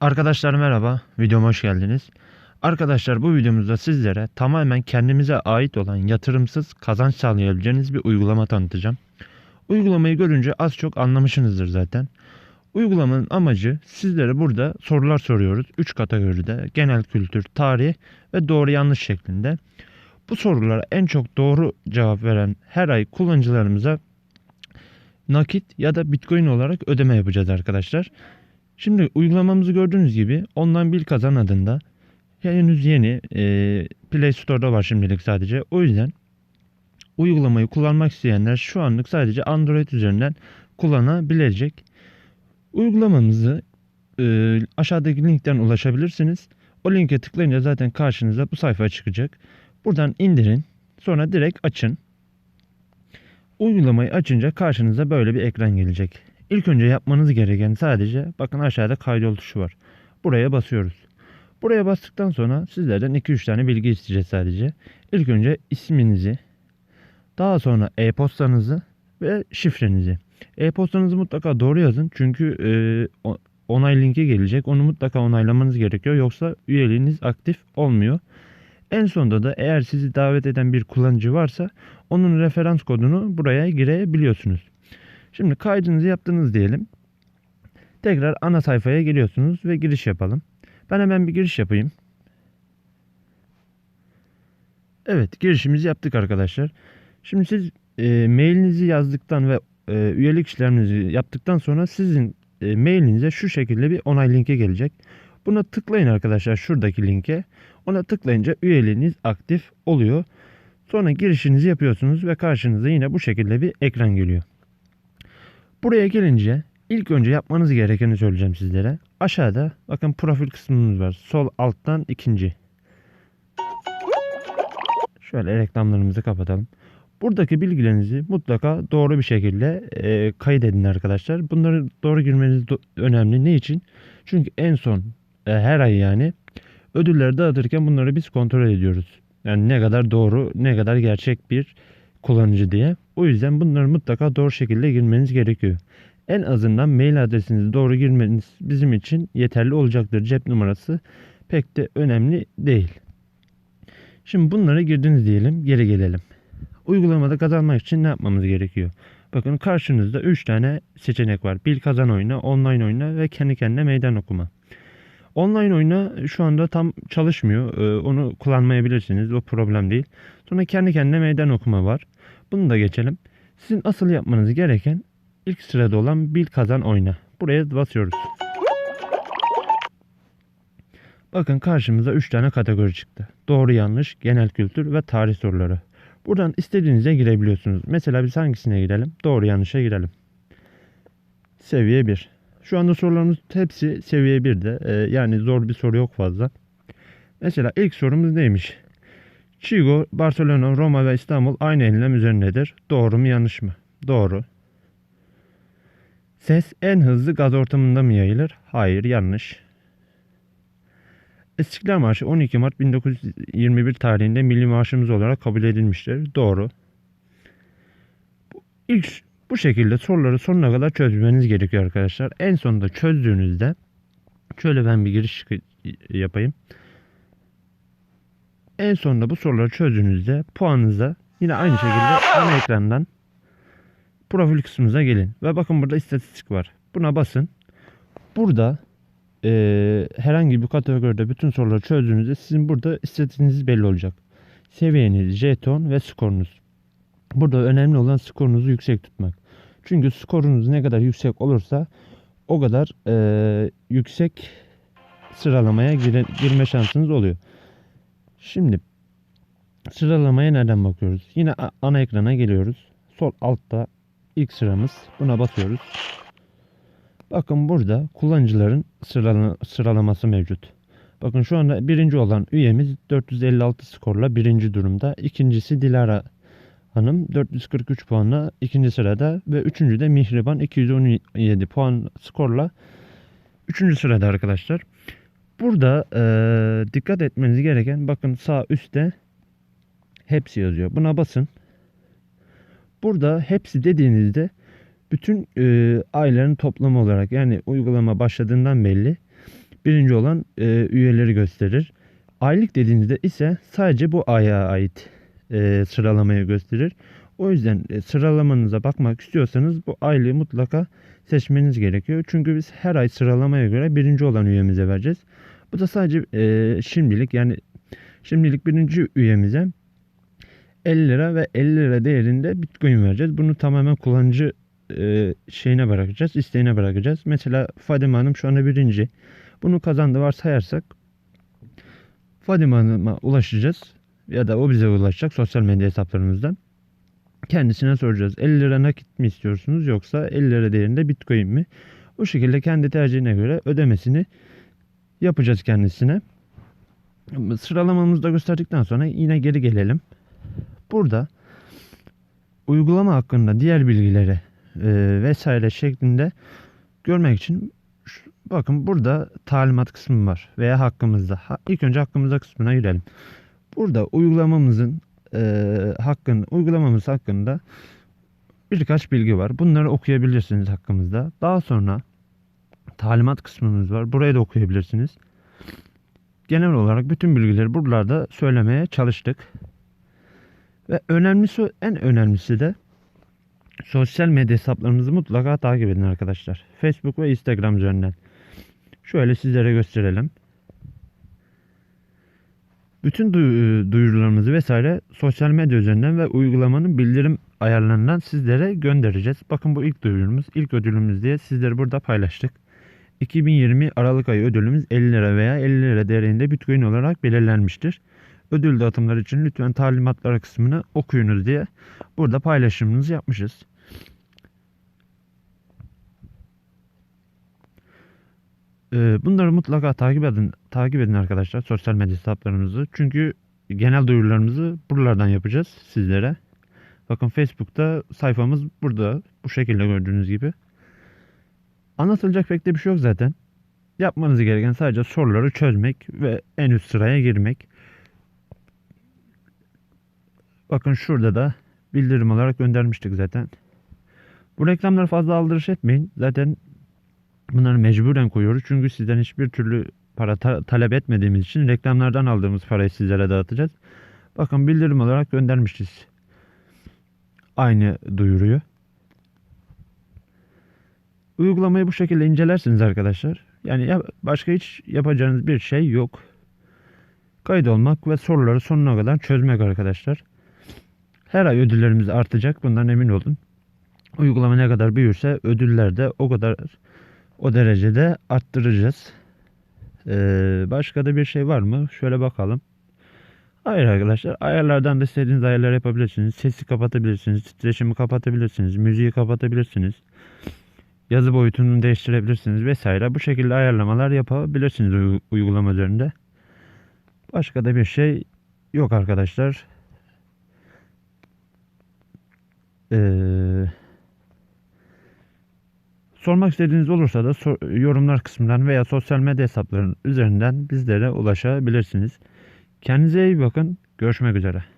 Arkadaşlar merhaba, videoma hoş geldiniz. Arkadaşlar bu videomuzda sizlere tamamen kendimize ait olan yatırımsız kazanç sağlayabileceğiniz bir uygulama tanıtacağım. Uygulamayı görünce az çok anlamışsınızdır zaten. Uygulamanın amacı sizlere burada sorular soruyoruz. 3 kategoride genel kültür, tarih ve doğru yanlış şeklinde. Bu sorulara en çok doğru cevap veren her ay kullanıcılarımıza nakit ya da bitcoin olarak ödeme yapacağız arkadaşlar. Şimdi uygulamamızı gördüğünüz gibi online bil kazan adında henüz yeni e, Play Store'da var şimdilik sadece. O yüzden uygulamayı kullanmak isteyenler şu anlık sadece Android üzerinden kullanabilecek. Uygulamamızı e, aşağıdaki linkten ulaşabilirsiniz. O linke tıklayınca zaten karşınıza bu sayfa çıkacak. Buradan indirin. Sonra direkt açın. Uygulamayı açınca karşınıza böyle bir ekran gelecek. İlk önce yapmanız gereken sadece bakın aşağıda kaydol tuşu var. Buraya basıyoruz. Buraya bastıktan sonra sizlerden 2-3 tane bilgi isteyeceğiz sadece. İlk önce isminizi, daha sonra e-postanızı ve şifrenizi. E-postanızı mutlaka doğru yazın çünkü e, onay linki gelecek. Onu mutlaka onaylamanız gerekiyor yoksa üyeliğiniz aktif olmuyor. En sonunda da eğer sizi davet eden bir kullanıcı varsa onun referans kodunu buraya girebiliyorsunuz. Şimdi kaydınızı yaptınız diyelim. Tekrar ana sayfaya geliyorsunuz ve giriş yapalım. Ben hemen bir giriş yapayım. Evet girişimizi yaptık arkadaşlar. Şimdi siz e, mailinizi yazdıktan ve e, üyelik işleminizi yaptıktan sonra sizin e, mailinize şu şekilde bir onay linki gelecek. Buna tıklayın arkadaşlar şuradaki linke. Ona tıklayınca üyeliğiniz aktif oluyor. Sonra girişinizi yapıyorsunuz ve karşınıza yine bu şekilde bir ekran geliyor. Buraya gelince ilk önce yapmanız gerekeni söyleyeceğim sizlere. Aşağıda bakın profil kısmımız var. Sol alttan ikinci. Şöyle reklamlarımızı kapatalım. Buradaki bilgilerinizi mutlaka doğru bir şekilde e, kaydedin arkadaşlar. Bunları doğru girmeniz do- önemli. Ne için? Çünkü en son e, her ay yani ödülleri dağıtırken bunları biz kontrol ediyoruz. Yani ne kadar doğru, ne kadar gerçek bir kullanıcı diye. O yüzden bunları mutlaka doğru şekilde girmeniz gerekiyor. En azından mail adresinizi doğru girmeniz bizim için yeterli olacaktır. Cep numarası pek de önemli değil. Şimdi bunları girdiniz diyelim. Geri gelelim. Uygulamada kazanmak için ne yapmamız gerekiyor? Bakın karşınızda 3 tane seçenek var. Bil kazan oyna, online oyna ve kendi kendine meydan okuma. Online oyuna şu anda tam çalışmıyor. Ee, onu kullanmayabilirsiniz. O problem değil. Sonra kendi kendine meydan okuma var. Bunu da geçelim. Sizin asıl yapmanız gereken ilk sırada olan bil kazan oyna. Buraya basıyoruz. Bakın karşımıza 3 tane kategori çıktı. Doğru yanlış, genel kültür ve tarih soruları. Buradan istediğinize girebiliyorsunuz. Mesela biz hangisine girelim? Doğru yanlışa girelim. Seviye 1. Şu anda sorularımız hepsi seviye 1'de. Ee, yani zor bir soru yok fazla. Mesela ilk sorumuz neymiş? Chigo, Barcelona, Roma ve İstanbul aynı enlem üzerindedir. Doğru mu yanlış mı? Doğru. Ses en hızlı gaz ortamında mı yayılır? Hayır yanlış. İstiklal Marşı 12 Mart 1921 tarihinde milli marşımız olarak kabul edilmiştir. Doğru. İlk bu şekilde soruları sonuna kadar çözmeniz gerekiyor arkadaşlar. En sonunda çözdüğünüzde şöyle ben bir giriş yapayım. En sonunda bu soruları çözdüğünüzde puanınıza yine aynı şekilde ana ekrandan profil kısmınıza gelin. Ve bakın burada istatistik var. Buna basın. Burada e, herhangi bir kategoride bütün soruları çözdüğünüzde sizin burada istatistiğiniz belli olacak. Seviyeniz, jeton ve skorunuz. Burada önemli olan skorunuzu yüksek tutmak. Çünkü skorunuz ne kadar yüksek olursa o kadar e, yüksek sıralamaya gire, girme şansınız oluyor. Şimdi sıralamaya nereden bakıyoruz? Yine ana ekrana geliyoruz. Sol altta ilk sıramız. Buna basıyoruz. Bakın burada kullanıcıların sırala, sıralaması mevcut. Bakın şu anda birinci olan üyemiz 456 skorla birinci durumda. İkincisi Dilara Hanım 443 puanla ikinci sırada ve üçüncü de Mihriban 217 puan skorla üçüncü sırada arkadaşlar. Burada e, dikkat etmeniz gereken bakın sağ üstte hepsi yazıyor. Buna basın. Burada hepsi dediğinizde bütün e, ayların toplamı olarak yani uygulama başladığından belli birinci olan e, üyeleri gösterir. Aylık dediğinizde ise sadece bu aya ait e, sıralamayı gösterir. O yüzden e, sıralamanıza bakmak istiyorsanız bu aylığı mutlaka seçmeniz gerekiyor. Çünkü biz her ay sıralamaya göre birinci olan üyemize vereceğiz. Bu da sadece e, şimdilik yani şimdilik birinci üyemize 50 lira ve 50 lira değerinde bitcoin vereceğiz. Bunu tamamen kullanıcı e, şeyine bırakacağız, isteğine bırakacağız. Mesela Fadime Hanım şu anda birinci. Bunu kazandı varsayarsak Fadime Hanım'a ulaşacağız ya da o bize ulaşacak sosyal medya hesaplarımızdan. Kendisine soracağız. 50 lira nakit mi istiyorsunuz yoksa 50 lira değerinde bitcoin mi? Bu şekilde kendi tercihine göre ödemesini yapacağız kendisine. Sıralamamızı da gösterdikten sonra yine geri gelelim. Burada uygulama hakkında diğer bilgileri e, vesaire şeklinde görmek için şu- bakın burada talimat kısmı var veya hakkımızda. Ha, ilk önce hakkımızda kısmına girelim. Burada uygulamamızın e, hakkın uygulamamız hakkında birkaç bilgi var. Bunları okuyabilirsiniz hakkımızda. Daha sonra talimat kısmımız var. Burayı da okuyabilirsiniz. Genel olarak bütün bilgileri buralarda söylemeye çalıştık. Ve önemlisi en önemlisi de sosyal medya hesaplarınızı mutlaka takip edin arkadaşlar. Facebook ve Instagram üzerinden. Şöyle sizlere gösterelim. Bütün duy- duyurularımızı vesaire sosyal medya üzerinden ve uygulamanın bildirim ayarlarından sizlere göndereceğiz. Bakın bu ilk duyurumuz, ilk ödülümüz diye sizleri burada paylaştık. 2020 Aralık ayı ödülümüz 50 lira veya 50 lira değerinde Bitcoin olarak belirlenmiştir. Ödül dağıtımları için lütfen talimatlar kısmını okuyunuz diye burada paylaşımımızı yapmışız. Bunları mutlaka takip edin, takip edin arkadaşlar sosyal medya hesaplarımızı. Çünkü genel duyurularımızı buralardan yapacağız sizlere. Bakın Facebook'ta sayfamız burada bu şekilde gördüğünüz gibi. Anlatılacak pek de bir şey yok zaten. Yapmanız gereken sadece soruları çözmek ve en üst sıraya girmek. Bakın şurada da bildirim olarak göndermiştik zaten. Bu reklamları fazla aldırış etmeyin. Zaten bunları mecburen koyuyoruz. Çünkü sizden hiçbir türlü para ta- talep etmediğimiz için reklamlardan aldığımız parayı sizlere dağıtacağız. Bakın bildirim olarak göndermişiz. Aynı duyuruyu. Uygulamayı bu şekilde incelersiniz arkadaşlar. Yani ya- başka hiç yapacağınız bir şey yok. Kayıt olmak ve soruları sonuna kadar çözmek arkadaşlar. Her ay ödüllerimiz artacak. Bundan emin olun. Uygulama ne kadar büyürse ödüller de o kadar o derecede arttıracağız. Ee, başka da bir şey var mı? Şöyle bakalım. Hayır arkadaşlar. Ayarlardan da istediğiniz ayarlar yapabilirsiniz. Sesi kapatabilirsiniz. Titreşimi kapatabilirsiniz. Müziği kapatabilirsiniz. Yazı boyutunu değiştirebilirsiniz vesaire. Bu şekilde ayarlamalar yapabilirsiniz uy- uygulama üzerinde. Başka da bir şey yok arkadaşlar. Ee, sormak istediğiniz olursa da sor- yorumlar kısmından veya sosyal medya hesaplarının üzerinden bizlere ulaşabilirsiniz. Kendinize iyi bakın. Görüşmek üzere.